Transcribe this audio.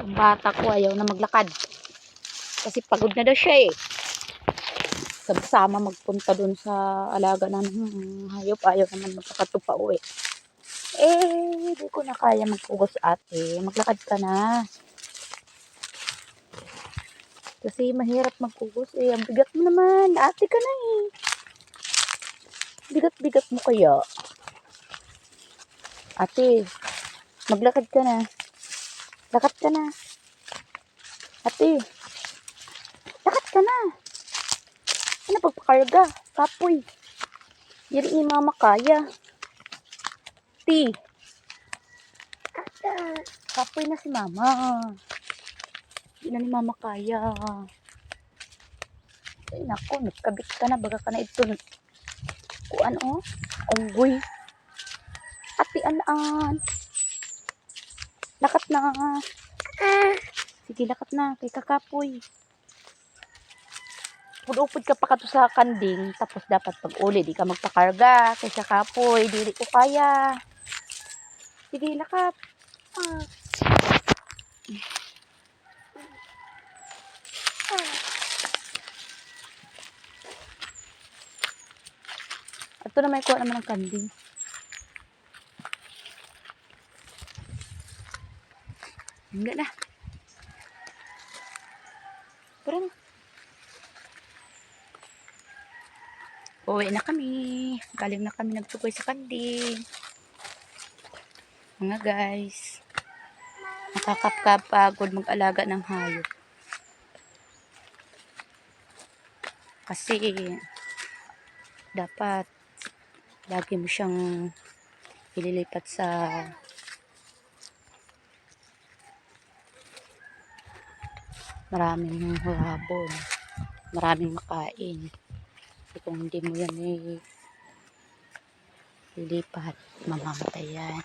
Ang bata ko ayaw na maglakad. Kasi pagod na daw siya eh. Sama magpunta dun sa alaga ng hayop. Ayaw naman magpakatupa uwi. Eh, di ko na kaya magpugos ate. Maglakad ka na. Kasi mahirap magpugos eh. Ang bigat mo naman. Ate ka na eh. Bigat-bigat mo kaya. Ate, maglakad ka na. Lakad ka na. Ate, lakad ka na. Ano pagpakarga? Kapoy. Yari mama kaya. Ti. Kapoy na si mama. Hindi ni mama kaya. Ay nako, nagkabit ka na. Baga ka na ito. Kuan o. Unggoy. Ate anaan. Lakat na. Sige, lakat na. Kay kakapoy. Pudupod ka pa ka to sa kanding. Tapos dapat pag uli, di ka magpakarga. Kay kakapoy, dili ko kaya. Sige, lakat. Ah. Ito na may kuha naman ng kanding. Enggak na. Tara na. Uwi na kami. Galing na kami nagtukoy sa kanding. Mga guys. Nakakapagod mag-alaga ng hayop. Kasi dapat lagi mo siyang ililipat sa maraming habon, maraming makain. Kasi kung hindi mo yan eh, lilipat, mamamatay yan.